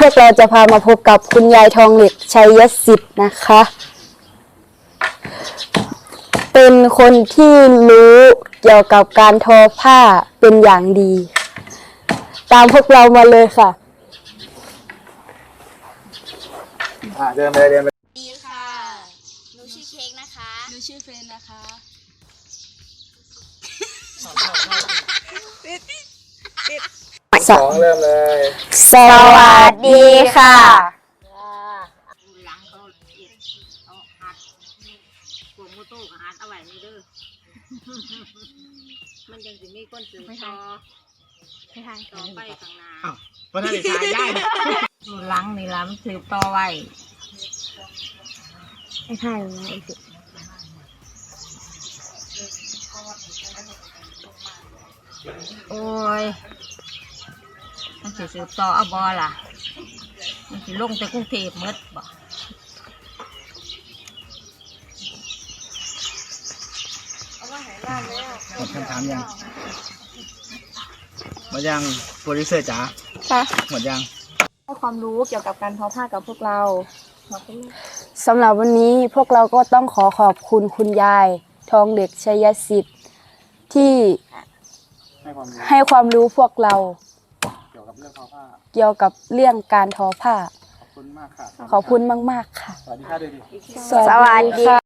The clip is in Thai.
พวกเราจะพามาพบกับคุณยายทองเหล็กชัยสิทธิ์นะคะ เป็นคนที่รู้เกี่ยวกับการทอผ้าเป็นอย่างดี ตามพวกเรามาเลยค่ะอ่าเดินไปเดินไปดีค่ะ หนูชื่อเค้กนะคะ หนูชื่อเฟนนะคะ สองเริ่มเลยสวัสดีค่ะ หลังเขาเอ็ดเอาหัดพวกโมโต้กับหัดเอาไว้นี่เด้อ มันยังสิมีคนซื้อต่อต่อไปข้างหน้าเพราะท่านเด็กชายย่ายดูหลังนี่ล่ะมันสืบต่อไว้ไม่ใช่นะโอ้ย มันสิสืบต่อเอาบอล่ะ มันสิลงแต่กรุงเทพหมดบ่หมดคำถามยังหมดยังโปรดิวเซอร์จ๋าค่ะ หมดยัง ให้ความรู้เกี่ยวกับการทอผ้ากับพวกเรา สำหรับวันนี้พวกเราก็ต้องขอขอบคุณคุณยาย ทองเหล็กชัยสิทธิ์ที่ให้ความรู้ ให้ความรู้พวกเรา เกี่ยวกับเรื่องทอผ้าเกี่ยวกับเรื่องการทอผ้า ขอบคุณมากค่ะ ขอบคุณมาก ๆ ค่ะ สวัสดีค่ะด้วยดิสวัสดีค่ะ